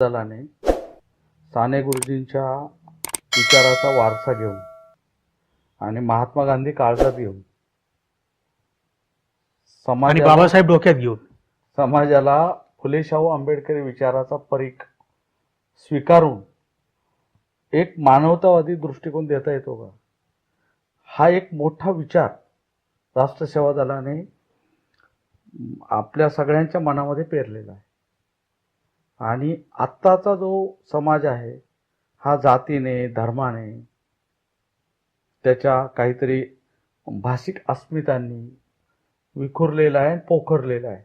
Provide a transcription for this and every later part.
दलाने साने गुरुजींच्या विचाराचा वारसा घेऊन आणि महात्मा गांधी काळजात घेऊन आणि समाजाला बाबासाहेब डोक्यात घेऊन. समाजाला फुले शाहू आंबेडकरी विचाराचा परीख स्वीकारून एक मानवतावादी दृष्टिकोन देता येतो का? हा एक मोठा विचार राष्ट्रसेवा दलाने आपल्या सगळ्यांच्या मनामध्ये पेरलेला आहे. आणि आत्ताचा जो समाज आहे हा जातीने धर्माने त्याच्या काहीतरी भाषिक अस्मितांनी विखुरलेला आहे पोखरलेला आहे.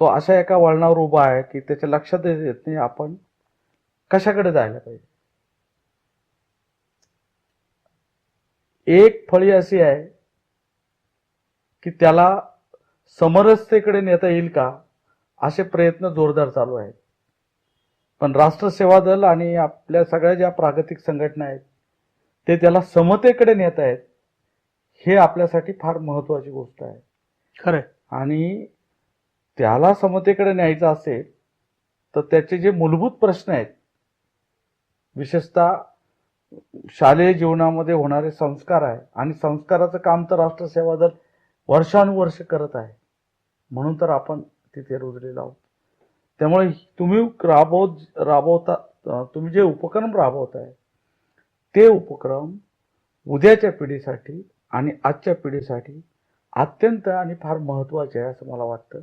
तो अशा एका वळणावर उभा आहे की त्याच्या लक्षात येत नाही आपण कशाकडे जायला पाहिजे. एक फळी अशी आहे की त्याला समरसतेकडे नेता येईल का? असे प्रयत्न जोरदार चालू आहेत. पण राष्ट्रसेवा दल आणि आपल्या सगळ्या ज्या प्रागतिक संघटना आहेत ते त्याला समतेकडे नेत आहेत हे आपल्यासाठी फार महत्वाची गोष्ट आहे. खरंय. आणि त्याला समतेकडे न्यायचं असेल तर त्याचे जे मूलभूत प्रश्न आहेत विशेषतः शालेय जीवनामध्ये होणारे संस्कार आहे आणि संस्काराचं काम तर राष्ट्रसेवा दल वर्षानुवर्ष करत आहे. म्हणून तर आपण तिथे रुजलेला आहोत त्यामुळे तुम्ही राबव राबवता तुम्ही जे उपक्रम राबवताय ते उपक्रम उद्याच्या पिढीसाठी आणि आजच्या पिढीसाठी अत्यंत आणि फार महत्त्वाचे आहे असं मला वाटतं.